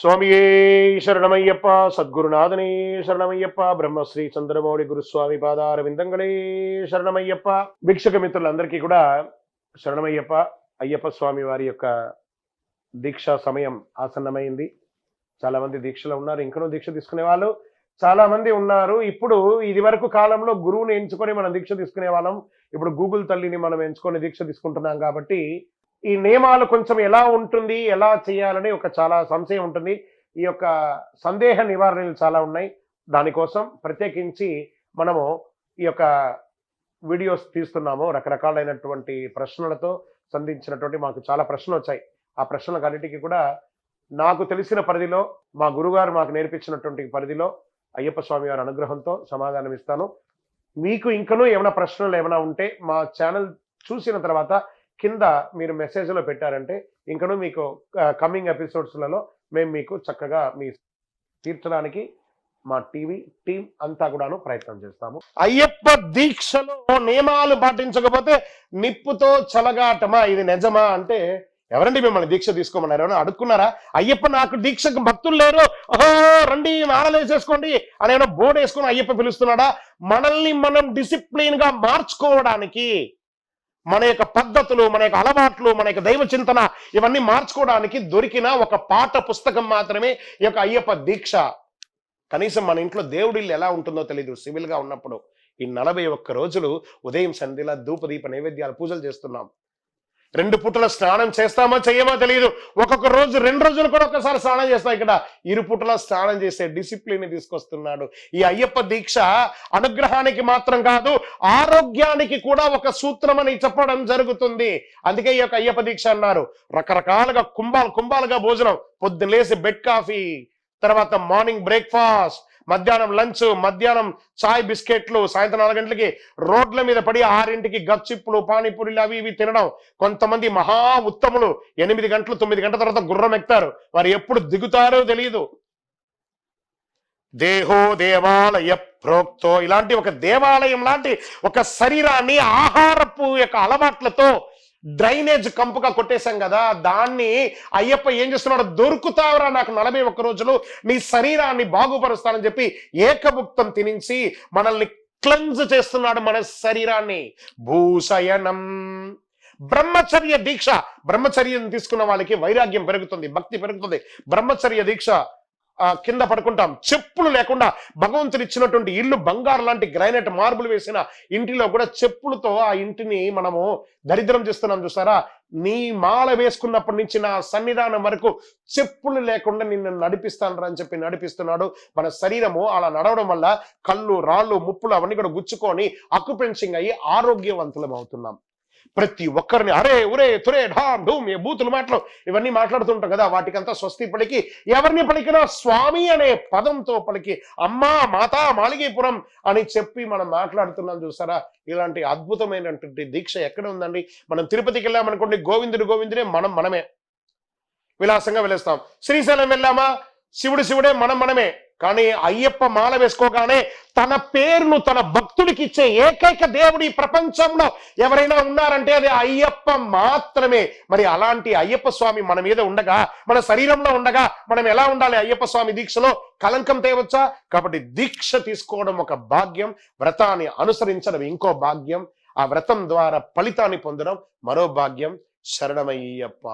స్వామియే శరణమయ్యప్ప సద్గురునాథనే శరణమయ్యప్ప బ్రహ్మశ్రీ చంద్రమౌళి గురుస్వామి పాదార విందంగళే శరణమయ్యప్ప. వీక్షక మిత్రులందరికీ కూడా శరణమయ్యప్ప అయ్యప్ప స్వామి వారి యొక్క దీక్షా సమయం ఆసన్నమైంది. చాలామంది దీక్షలో ఉన్నారు ఇంకనూ దీక్ష తీసుకునే వాళ్ళు చాలామంది ఉన్నారు. ఇప్పుడు ఇది వరకు కాలంలో గురువుని ఎంచుకొని మనం దీక్ష తీసుకునే వాళ్ళం. ఇప్పుడు గూగుల్ తల్లిని మనం ఎంచుకొని దీక్ష తీసుకుంటున్నాం కాబట్టి ఈ నియమాలు కొంచెం ఎలా ఉంటుంది ఎలా చేయాలని ఒక చాలా సంశయం ఉంటుంది. ఈ యొక్క సందేహ నివారణలు చాలా ఉన్నాయి. దానికోసం ప్రత్యేకించి మనము ఈ యొక్క వీడియోస్ తీస్తున్నాము రకరకాలైనటువంటి ప్రశ్నలతో సంధించినటువంటి మాకు చాలా ప్రశ్నలు వచ్చాయి. ఆ ప్రశ్నలకు అన్నిటికీ కూడా నాకు తెలిసిన పరిధిలో మా గురుగారు మాకు నేర్పించినటువంటి పరిధిలో అయ్యప్ప స్వామి వారి అనుగ్రహంతో సమాధానం ఇస్తాను. మీకు ఇంకనూ ఏమైనా ప్రశ్నలు ఏమైనా ఉంటే మా ఛానల్ చూసిన తర్వాత కింద మీరు మెసేజ్లో పెట్టారంటే ఇంకను మీకు కమింగ్ ఎపిసోడ్స్లలో మేము మీకు చక్కగా మీ తీర్చడానికి మా టీవీ టీం అంతా కూడాను ప్రయత్నం చేస్తాము. అయ్యప్ప దీక్షలో నియమాలు పాటించకపోతే నిప్పుతో చలగాటమా? ఇది నిజమా? అంటే ఎవరండి మిమ్మల్ని దీక్ష తీసుకోమన్నారు? ఎవరైనా అడుక్కున్నారా? అయ్యప్ప నాకు దీక్షకు భక్తులు లేరు. ఓహో రండి మాలలు వేసేసుకోండి అని ఏమైనా బోర్డు వేసుకుని అయ్యప్ప పిలుస్తున్నాడా? మనల్ని మనం డిసిప్లిన్గా మార్చుకోవడానికి మన యొక్క పద్ధతులు మన యొక్క అలవాట్లు మన యొక్క దైవ చింతన ఇవన్నీ మార్చుకోవడానికి దొరికిన ఒక పాఠ పుస్తకం మాత్రమే ఈ యొక్క అయ్యప్ప దీక్ష. కనీసం మన ఇంట్లో దేవుడిల్లు ఎలా ఉంటుందో తెలియదు సివిల్గా ఉన్నప్పుడు ఈ నలభై ఒక్క రోజులు ఉదయం సంధిలా ధూపదీప నైవేద్యాలు పూజలు చేస్తున్నాం. రెండు పూటల స్నానం చేస్తామో చెయ్యమో తెలియదు ఒక్కొక్క రోజు రెండు రోజులు కూడా ఒక్కసారి స్నానం చేస్తాం ఇక్కడ. ఇరు పూటల స్నానం చేసే డిసిప్లిన్ తీసుకొస్తున్నాడు. ఈ అయ్యప్ప దీక్ష అనుగ్రహానికి మాత్రం కాదు ఆరోగ్యానికి కూడా ఒక సూత్రం అని చెప్పడం జరుగుతుంది. అందుకే ఈ యొక్క అయ్యప్ప దీక్ష అన్నారు. రకరకాలుగా కుంభాలు కుంభాలుగా భోజనం. పొద్దున్న లేసి బెడ్ కాఫీ తర్వాత మార్నింగ్ బ్రేక్ఫాస్ట్ మధ్యాహ్నం లంచ్ మధ్యాహ్నం చాయ్ బిస్కెట్లు సాయంత్రం నాలుగు గంటలకి రోడ్ల మీద పడి ఆరింటికి గప్చిప్పులు పానీపూరీలు అవి ఇవి తినడం. కొంతమంది మహా ఉత్తములు. ఎనిమిది గంటలు తొమ్మిది గంటల తర్వాత గుర్రం ఎక్కుతారు. వారు ఎప్పుడు దిగుతారో తెలియదు దేహో దేవాలయ ప్రోక్తో. ఇలాంటి ఒక దేవాలయం లాంటి ఒక శరీరాన్ని ఆహారపు యొక్క అలవాట్లతో డ్రైనేజ్ కంపుగా కొట్టేశాం కదా దాన్ని అయ్యప్ప ఏం చేస్తున్నాడు? దొరుకుతావరా నాకు నలభై ఒక్క రోజులు నీ శరీరాన్ని బాగుపరుస్తానని చెప్పి ఏకభుక్తం తినించి మనల్ని క్లెన్స్ చేస్తున్నాడు మన శరీరాన్ని. భూషయనం బ్రహ్మచర్య దీక్ష. బ్రహ్మచర్యం తీసుకున్న వాళ్ళకి వైరాగ్యం పెరుగుతుంది భక్తి పెరుగుతుంది. బ్రహ్మచర్య దీక్ష కింద పడుకుంటాం. చెప్పులు లేకుండా భగవంతుడు ఇచ్చినటువంటి ఇల్లు బంగారు లాంటి గ్రానైట్ మార్బుల్ వేసిన ఇంటిలో కూడా చెప్పులతో ఆ ఇంటిని మనము దరిద్రం చేస్తున్నాం చూసారా? నీ మాల వేసుకున్నప్పటి నుంచి నా సన్నిధానం వరకు చెప్పులు లేకుండా నిన్ను నడిపిస్తాను అని చెప్పి నడిపిస్తున్నాడు. మన శరీరము అలా నడవడం వల్ల కళ్ళు రాళ్ళు ముప్పులు అవన్నీ కూడా గుచ్చుకొని అక్యుపెన్సింగ్ అయ్యి ఆరోగ్యవంతులం అవుతున్నాం. ప్రతి ఒక్కరిని అరే ఉరే తురే ఢామ్ ఢూమ్ ఏ బూతులు మాటలు ఇవన్నీ మాట్లాడుతుంటాం కదా వాటికంతా స్వస్తి పలికి ఎవరిని పలికినా స్వామి అనే పదంతో పలికి అమ్మా మాతా మాలిగీపురం అని చెప్పి మనం మాట్లాడుతున్నాం చూసారా? ఇలాంటి అద్భుతమైనటువంటి దీక్ష ఎక్కడ ఉందండి? మనం తిరుపతికి వెళ్ళామనుకోండి గోవిందుడు గోవిందుడే మనం మనమే. విలాసంగా వెళ్ళేస్తాం శ్రీశైలం వెళ్ళామా? శివుడు శివుడే మనం మనమే. కానీ అయ్యప్ప మాల వేసుకోగానే తన పేరును తన భక్తుడికి ఇచ్చే ఏకైక దేవుడు ఈ ప్రపంచంలో ఎవరైనా ఉన్నారంటే అది అయ్యప్ప మాత్రమే. మరి అలాంటి అయ్యప్ప స్వామి మన మీద ఉండగా మన శరీరంలో ఉండగా మనం ఎలా ఉండాలి అయ్యప్ప స్వామి దీక్షలో? కలంకం తేవచ్చా? కాబట్టి దీక్ష తీసుకోవడం ఒక భాగ్యం వ్రతాన్ని అనుసరించడం ఇంకో భాగ్యం ఆ వ్రతం ద్వారా ఫలితాన్ని పొందడం మరో భాగ్యం. శరణమయ్యప్ప.